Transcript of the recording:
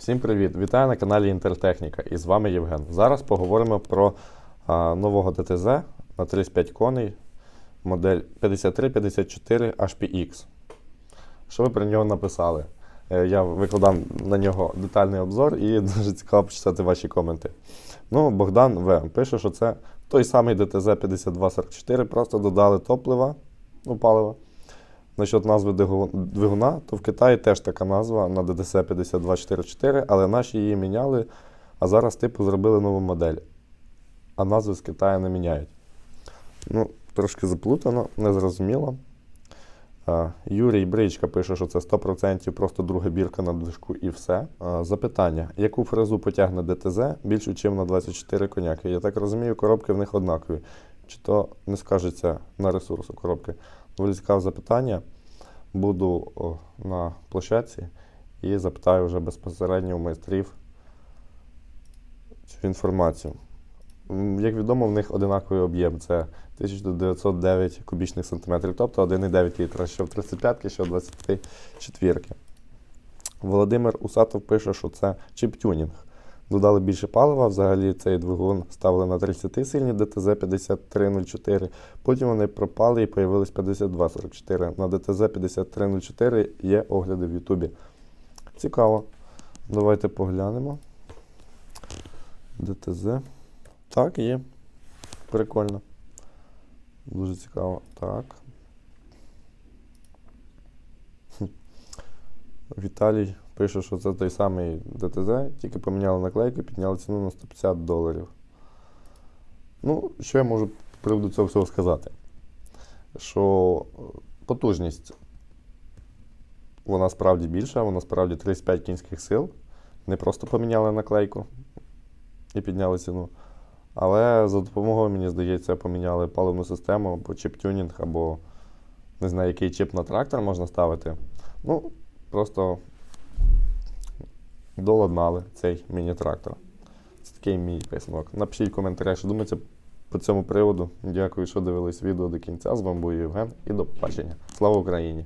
Всім привіт! Вітаю на каналі Інтертехніка і з вами Євген. Зараз поговоримо про а, нового ДТЗ на 35 коней, модель 5354 HPX. Що ви про нього написали? Е, Я викладав на нього детальний обзор і дуже цікаво почитати ваші коменти. Ну, Богдан В. пише, що це той самий ДТЗ 5244, просто додали топлива, ну, палива. Насчет назви двигуна, то в Китаї теж така назва на ДТС 5244, але наші її міняли, а зараз типу зробили нову модель. А назви з Китаю не міняють. Ну, трошки заплутано, незрозуміло. Юрій Бричка пише, що це 100% просто друга бірка на движку і все. Запитання: яку фрезу потягне ДТЗ більшу, ніж на 24 коняки? Я так розумію, коробки в них однакові. Чи то не скажеться на ресурсу коробки? Доволі цікаве запитання. Буду на площадці і запитаю вже безпосередньо у майстрів цю інформацію. Як відомо, в них одинаковий об'єм це 1909 кубічних сантиметрів, тобто 1,9 літра, що в 35-ки, що в 24-ки. Володимир Усатов пише, що це чіп-тюнінг. Додали більше палива, взагалі цей двигун ставили на 30 сильні ДТЗ 5304, потім вони пропали і появились 5244. На ДТЗ 5304 є огляди в Ютубі. Цікаво. Давайте поглянемо. ДТЗ. Так, є. Прикольно. Дуже цікаво. Так. Віталій пише, що це той самий ДТЗ, тільки поміняли наклейки, підняли ціну на 150 доларів. Ну, що я можу з приводу цього всього сказати? Що е, потужність вона справді більша, вона справді 35 кінських сил. Не просто поміняли наклейку і підняли ціну. Але за допомогою, мені здається, поміняли паливну систему або чіп-тюнінг, або не знаю, який чіп на трактор можна ставити. Ну, просто доладнали цей міні-трактор. Це такий мій висновок. Напишіть в коментарях, що думаєте по цьому приводу. Дякую, що дивились відео до кінця. З вами був Євген і до побачення. Слава Україні!